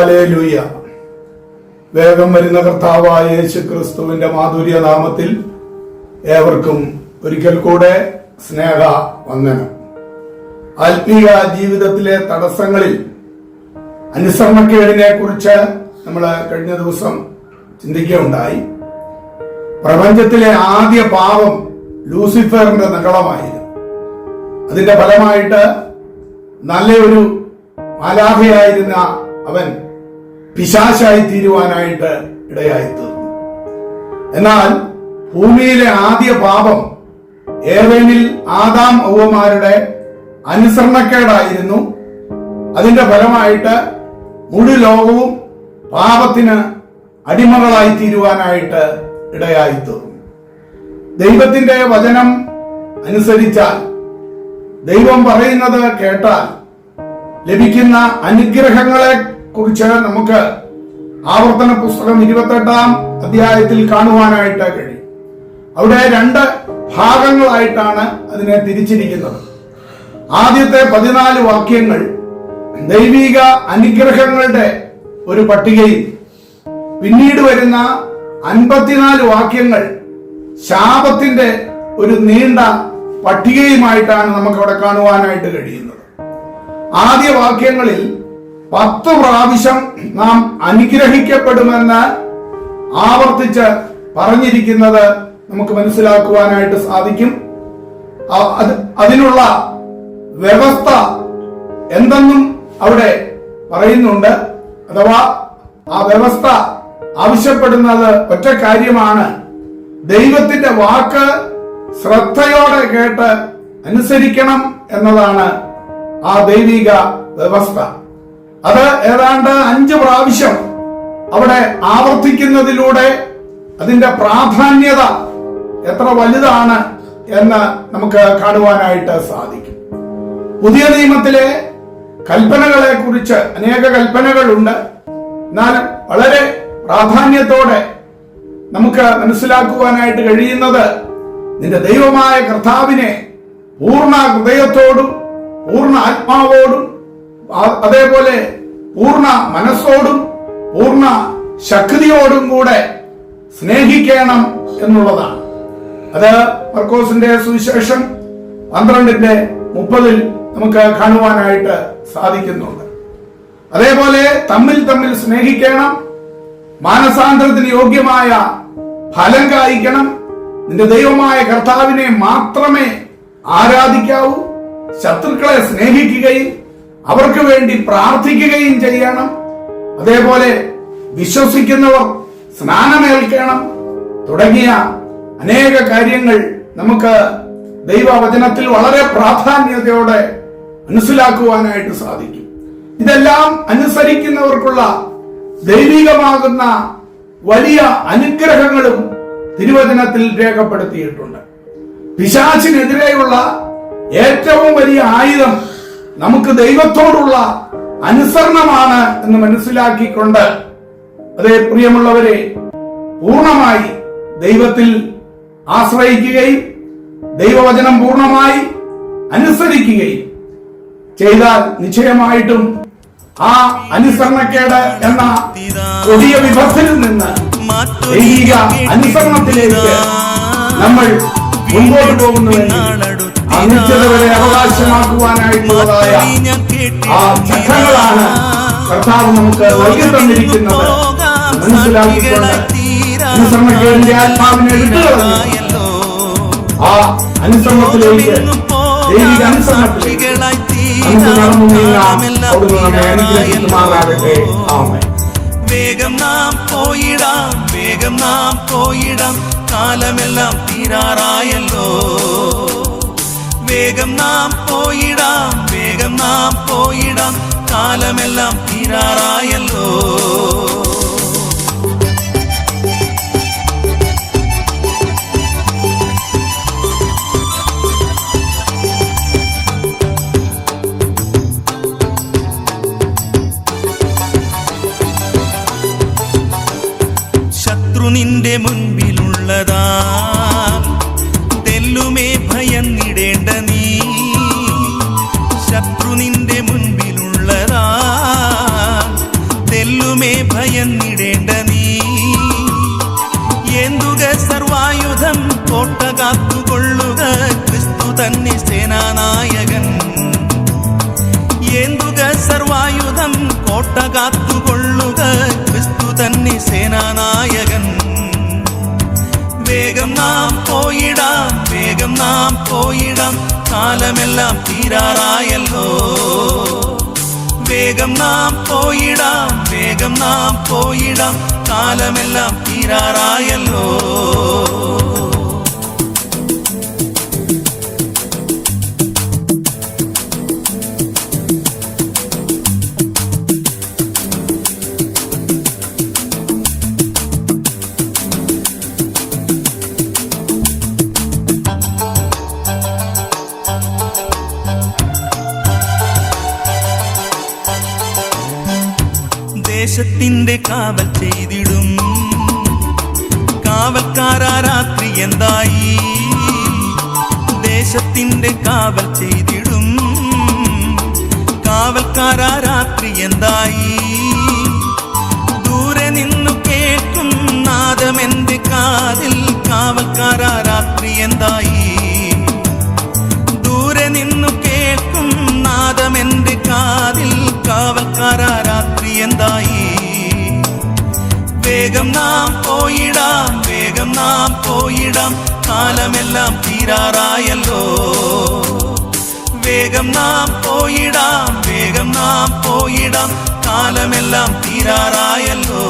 Hallelujah വേഗം വരുന്ന കർത്താവായ യേശു ക്രിസ്തുവിന്റെ മാധുര്യ നാമത്തിൽ ഏവർക്കും ഒരിക്കൽ കൂടെ സ്നേഹ വന്ദനം. ആത്മീയ ജീവിതത്തിലെ തടസ്സങ്ങളിൽ അനുസരണക്കേടിനെ കുറിച്ച് നമ്മൾ കഴിഞ്ഞ ദിവസം ചിന്തിക്കുകയുണ്ടായി. പ്രപഞ്ചത്തിലെ ആദ്യ പാപം ലൂസിഫറിന്റെ നഗളമായിരുന്നു. അതിന്റെ ഫലമായിട്ട് നല്ലൊരു മാലാഖയായിരുന്ന അവൻ പിശാശായി തീരുവാനായിട്ട് ഇടയായി തീർന്നു എന്നാൽ ഭൂമിയിലെ ആദ്യ പാപം ഏവനിൽ ആദാം ഔവമാരുടെ അനുസരണക്കേടായിരുന്നു. അതിന്റെ ഫലമായിട്ട് മുഴു ലോകവും പാപത്തിന് അടിമകളായി തീരുവാനായിട്ട് ഇടയായി തീർന്നു ദൈവത്തിന്റെ വചനം അനുസരിച്ചാൽ ദൈവം പറയുന്നത് കേട്ടാൽ ലഭിക്കുന്ന അനുഗ്രഹങ്ങളെ കുറിച്ച് നമുക്ക് ആവർത്തന പുസ്തകം ഇരുപത്തെട്ടാം അധ്യായത്തിൽ കാണുവാനായിട്ട് കഴിയും. അവിടെ രണ്ട് ഭാഗങ്ങളായിട്ടാണ് അതിനെ തിരിച്ചിരിക്കുന്നത്. ആദ്യത്തെ പതിനാല് വാക്യങ്ങൾ ദൈവിക അനുഗ്രഹങ്ങളുടെ ഒരു പട്ടികയിൽ. പിന്നീട് വരുന്ന അൻപത്തിനാല് വാക്യങ്ങൾ ശാപത്തിന്റെ ഒരു നീണ്ട പട്ടികയുമായിട്ടാണ് നമുക്ക് അവിടെ കാണുവാനായിട്ട് കഴിയുന്നത്. ആദ്യ വാക്യങ്ങളിൽ പത്ത് പ്രാവശ്യം നാം അനുഗ്രഹിക്കപ്പെടുമെന്ന് ആവർത്തിച്ച് പറഞ്ഞിരിക്കുന്നത് നമുക്ക് മനസ്സിലാക്കുവാനായിട്ട് സാധിക്കും. അതിനുള്ള വ്യവസ്ഥ എന്തെന്നും അവിടെ പറയുന്നുണ്ട്. അഥവാ ആ വ്യവസ്ഥ ആവശ്യപ്പെടുന്നത് ഒറ്റ കാര്യമാണ്. ദൈവത്തിന്റെ വാക്ക് ശ്രദ്ധയോടെ കേട്ട് അനുസരിക്കണം എന്നതാണ് ആ ദൈവിക വ്യവസ്ഥ. അത് ഏതാണ്ട് അഞ്ച് പ്രാവശ്യം അവിടെ ആവർത്തിക്കുന്നതിലൂടെ അതിന്റെ പ്രാധാന്യത എത്ര വലുതാണ് എന്ന് നമുക്ക് കാണുവാനായിട്ട് സാധിക്കും. പുതിയ നിയമത്തിലെ കൽപ്പനകളെ കുറിച്ച് അനേക കൽപ്പനകളുണ്ട്. എന്നാൽ വളരെ പ്രാധാന്യത്തോടെ നമുക്ക് മനസ്സിലാക്കുവാനായിട്ട് കഴിയുന്നത് നിന്റെ ദൈവമായ കർത്താവിനെ പൂർണ ഹൃദയത്തോടും പൂർണ ആത്മാവോടും അതേപോലെ പൂർണ മനസ്സോടും പൂർണ ശക്തിയോടും കൂടെ സ്നേഹിക്കണം എന്നുള്ളതാണ്. അത് മർക്കോസിന്റെ സുവിശേഷം പന്ത്രണ്ടിന്റെ മുപ്പതിൽ നമുക്ക് കാണുവാനായിട്ട് സാധിക്കുന്നുണ്ട്. അതേപോലെ തമ്മിൽ തമ്മിൽ സ്നേഹിക്കണം മാനസാന്തരത്തിന് യോഗ്യമായ ഫലം കായ്ക്കണം നിന്റെ ദൈവമായ കർത്താവിനെ മാത്രമേ ആരാധിക്കാവൂ ശത്രുക്കളെ സ്നേഹിക്കുകയും അവർക്ക് വേണ്ടി പ്രാർത്ഥിക്കുകയും ചെയ്യണം. അതേപോലെ വിശ്വസിക്കുന്നവർ സ്നാനമേൽക്കണം തുടങ്ങിയ അനേക കാര്യങ്ങൾ നമുക്ക് ദൈവവചനത്തിൽ വളരെ പ്രാധാന്യതയോടെ മനസ്സിലാക്കുവാനായിട്ട് സാധിക്കും. ഇതെല്ലാം അനുസരിക്കുന്നവർക്കുള്ള ദൈവികമാകുന്ന വലിയ അനുഗ്രഹങ്ങളും തിരുവചനത്തിൽ രേഖപ്പെടുത്തിയിട്ടുണ്ട്. പിശാചിനെതിരെയുള്ള ഏറ്റവും വലിയ ആയുധം നമുക്ക് ദൈവത്തോടുള്ള അനുസരണമാണ് എന്ന് മനസ്സിലാക്കിക്കൊണ്ട് അതേ പ്രിയമുള്ളവരെ പൂർണമായി ദൈവത്തിൽ ആശ്രയിക്കുകയും ദൈവവചനം പൂർണമായി അനുസരിക്കുകയും ചെയ്താൽ നിശ്ചയമായിട്ടും ആ അനുസരണക്കേട് എന്ന കൊടിയ വിഭത്തിൽ നിന്ന് ദൈവിക അനുസരണത്തിലേക്ക് നമ്മൾ മുൻപോട്ട് പോകുന്നുവെങ്കിൽ ആ നിത്യത വരെ അവകാശമാക്കുവാനായിട്ടുള്ളതായ ആ കർത്താവ് നമുക്ക് നൽകി തന്നിരിക്കുന്നത്. ആ അനുസരണത്തിലേക്ക് വേഗം നാം പോയിടാം വേഗം നാം പോയിടാം. കാലമെല്ലാം തീരാറായല്ലോ. വേഗം നാം പോയിടാം വേഗം നാം പോയിടാം കാലമെല്ലാം തീരാറായല്ലോ. ശത്രു നിന്റെ മുൻപിലുള്ളതാ. നിന്റെ മുൻപിലുള്ളതാ. തെല്ലുമേ ഭയം നിടേണ്ട നീ. എന്തുക സർവായുധം കോട്ട കാത്തുകൊള്ളുക. ക്രിസ്തു തന്നെ സേനാനായകൻ. എന്തുക സർവായുധം കോട്ട കാത്തുകൊള്ളുക. ക്രിസ്തു തന്നെ സേനാനായകൻ. വേഗം നാം പോയിടാം വേഗം നാം പോയിടാം. കാലമെല്ലാം തീരാറായല്ല. വേഗം നാം പോയിടാം വേഗം നാം പോയിടാം. കാലമെല്ലാം തീരാറായല്ലോ. ദേശത്തിന്റെ കാവൽ ചെയ്തിടും. കാവൽക്കാരാ രാത്രി എന്തായി? ദേശത്തിന്റെ കാവൽ ചെയ്തിടും. കാവൽക്കാരാ രാത്രി എന്തായി? ദൂരെ നിന്നു കേൾക്കും നാദമെന്റെ കാതിൽ. കാവൽക്കാരാ രാത്രി എന്തായി? വേഗം നാം പോയിടാം വേഗം നാം പോയിടാം കാലമെല്ലാം തീരാറായല്ലോ വേഗം നാം പോയിടാം വേഗം നാം പോയിടാം കാലമെല്ലാം തീരാറായല്ലോ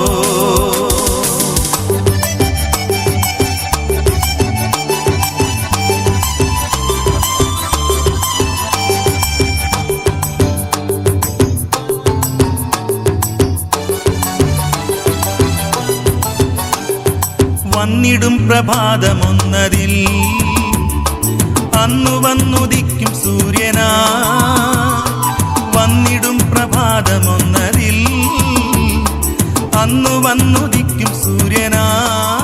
വന്നിടും പ്രഭാതമൊന്നതിൽ. അന്നു വന്നുദിക്കും സൂര്യനാ വന്നിടും പ്രഭാതമൊന്നതിൽ. അന്നു വന്നുദിക്കും സൂര്യനാ.